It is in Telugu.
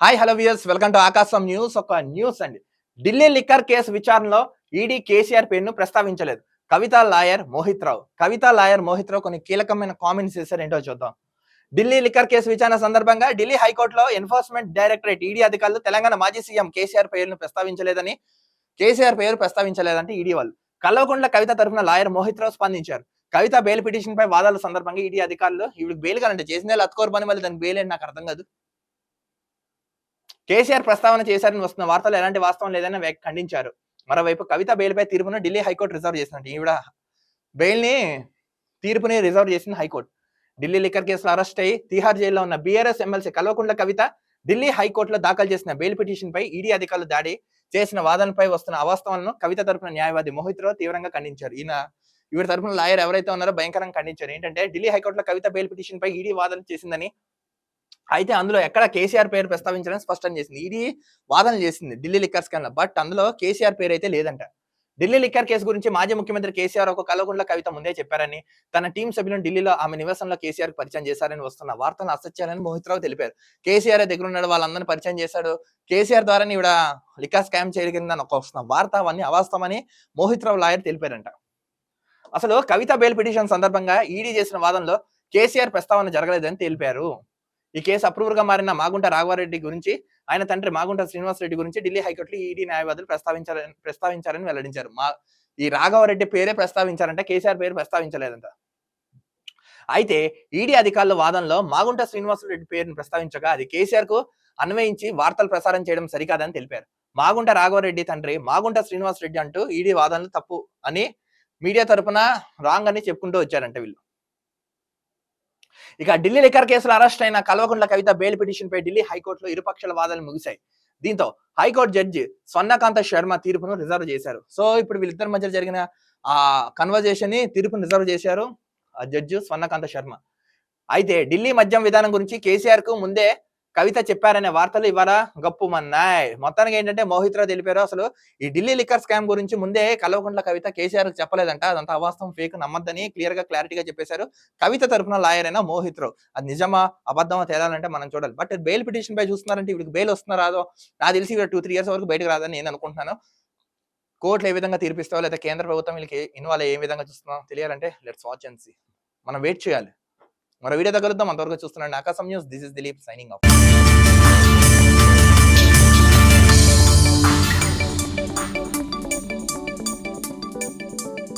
Hi hello viewers welcome to Aakasam news ఒక న్యూస్ అండి. ఢిల్లీ లిక్కర్ కేసు విచారణలో ఈడీ కేసీఆర్ పేరును ప్రస్తావించలేదు. కవిత లాయర్ మోహిత్ రావు. కవిత లాయర్ మోహిత్ రావు కొన్ని కీలకమైన కామెంట్స్ చేశారు ఏంటో చూద్దాం. ఢిల్లీ లిక్కర్ కేసు విచారణ సందర్భంగా ఢిల్లీ హైకోర్టులో ఎన్ఫోర్స్మెంట్ డైరెక్టరేట్ ఈడీ అధికారులు తెలంగాణ మాజీ సీఎం కేసీఆర్ పేరును ప్రస్తావించలేదని కేసీఆర్ పేరు ప్రస్తావించలేదంటే ఈడీ వాళ్ళు. కల్వకుంట్ల కవిత తరఫున లాయర్ మోహిత్ రావు స్పందించారు. కవిత బెయిల్ పిటిషన్ పై వాదాల సందర్భంగా ఈడీ అధికారులు ఇవి బెయిల్ కాదంటే చేసిందే లత్కోర్ పని మళ్ళీ దానికి బెయిల్ అని నాకు అర్థం కాదు. కేసీఆర్ ప్రస్తావన చేశారని వస్తున్న వార్తలు ఎలాంటి వాస్తవం లేదని ఖండించారు. మరోవైపు కవిత బెయిల్పై తీర్పును ఢిల్లీ హైకోర్టు రిజర్వ్ చేసినట్టు ఈవిడ బెయిల్ని తీర్పుని రిజర్వ్ చేసింది హైకోర్టు. ఢిల్లీ లిక్కర్ కేసులో అరెస్ట్ అయ్యి తిహార్ జైల్లో ఉన్న బీఆర్ఎస్ ఎమ్మెల్సీ కల్వకుంట్ల కవిత ఢిల్లీ హైకోర్టులో దాఖలు చేసిన బెయిల్ పిటిషన్ పై ఈడీ అధికారులు దాడి చేసిన వాదనపై వస్తున్న అవాస్తవాలను కవిత తరపున న్యాయవాది మోహిత్ రావు తీవ్రంగా ఖండించారు. ఈయన ఈవిడ తరపున లాయర్ ఎవరైతే ఉన్నారో భయంకరంగా ఖండించారు. ఏంటంటే ఢిల్లీ హైకోర్టులో కవిత బెయిల్ పిటిషన్ పై ఈడీ వాదన చేసిందని అయితే అందులో ఎక్కడ కేసీఆర్ పేరు ప్రస్తావించడం స్పష్టం చేసింది. ఈడీ వాదన చేసింది ఢిల్లీ లిక్కర్స్ కన్నా బట్ అందులో కేసీఆర్ పేరు అయితే లేదంట. ఢిల్లీ లిక్కర్ కేసు గురించి మాజీ ముఖ్యమంత్రి కేసీఆర్ ఒక కలవకుంట్ల కవిత ముందే చెప్పారని తన టీం సభ్యులను ఢిల్లీలో ఆమె నివాసంలో కేసీఆర్ పరిచయం చేశారని వస్తున్న వార్తలు అసత్యాలని మోహిత్ రావు తెలిపారు. కేసీఆర్ దగ్గర ఉన్నాడు వాళ్ళందరినీ పరిచయం చేశాడు. కేసీఆర్ ద్వారా ఇవిడ లిక్కర్ స్కామ్ చేయగలిగిందని ఒక వస్తున్న వార్త అవన్నీ అవాస్తవని మోహిత్ రావు లాయర్ తెలిపారంట. అసలు కవిత బెయిల్ పిటిషన్ సందర్భంగా ఈడీ చేసిన వాదనలో కేసీఆర్ ప్రస్తావన జరగలేదని తెలిపారు. ఈ కేసు అప్రూవర్గా మారిన మాగుంట రాఘవారెడ్డి గురించి ఆయన తండ్రి మాగుంట శ్రీనివాసరెడ్డి గురించి ఢిల్లీ హైకోర్టులో ఈడీ న్యాయవాదులు ప్రస్తావించారని ప్రస్తావించారని వెల్లడించారు. మా ఈ రాఘవారెడ్డి పేరే ప్రస్తావించారంటే కేసీఆర్ పేరు ప్రస్తావించలేదంట. అయితే ఈడీ అధికారుల వాదనలో మాగుంట శ్రీనివాస్ రెడ్డి పేరును ప్రస్తావించగా అది కేసీఆర్కు అన్వయించి వార్తలు ప్రసారం చేయడం సరికాదని తెలిపారు. మాగుంట రాఘవరెడ్డి తండ్రి మాగుంట శ్రీనివాస్ రెడ్డి అంటూ ఈడీ వాదనలు తప్పు అని మీడియా తరపున రాంగ్ అని చెప్పుకుంటూ వచ్చారంట వీళ్ళు. ఇక ఢిల్లీ లిక్కర్ కేసులో అరెస్ట్ అయిన కల్వకుంట్ల కవిత బెయిల్ పిటిషన్ పై ఢిల్లీ హైకోర్టులో ఇరుపక్షాల వాదనలు ముగిశాయి. దీంతో హైకోర్టు జడ్జి స్వర్ణకాంత శర్మ తీర్పును రిజర్వ్ చేశారు. సో ఇప్పుడు వీళ్ళిద్దరి మధ్య జరిగిన ఆ కన్వర్జేషన్ని తీర్పును రిజర్వ్ చేశారు ఆ జడ్జి స్వర్ణకాంత శర్మ. అయితే ఢిల్లీ మద్యం విధానం గురించి కేసీఆర్కు ముందే కవిత చెప్పారనే వార్తలు ఇవాళ గప్పుమన్నాయి. మొత్తానికి ఏంటంటే మోహిత్రా తెలిపారు. అసలు ఈ ఢిల్లీ లిక్కర్ స్కామ్ గురించి ముందే కల్వకుంట్ల కవిత కేసీఆర్ చెప్పలేదంట. అదంతా అవాస్తవం ఫేక్ నమ్మద్దని క్లియర్గా క్లారిటీగా చెప్పేశారు. కవిత తరపున లాయర్ అయినా మోహిత్రో అది నిజమా? అబద్ధమా? తేలాలంటే మనం చూడాలి. బట్ బెయిల్ పిటిషన్ పై చూస్తున్నారంటే వీడికి బెయిల్ వస్తున్నా రాదో నాకు తెలిసి టూ త్రీ ఇయర్స్ వరకు బయటకు రాదని నేను అనుకుంటున్నాను. కోర్టులు ఏ విధంగా తీర్పిస్తావో లేదా కేంద్ర ప్రభుత్వం వీళ్ళకి ఇన్వాల్వ్ ఏ విధంగా చూస్తున్నాం తెలియాలంటే లెట్స్ వాచ్ అండ్ సీ మనం వెయిట్ చేయాలి. మరో వీడియో తగలుద్దాం అంతవరకు చూస్తున్నాండి. Aakasam news. This is Dilip signing off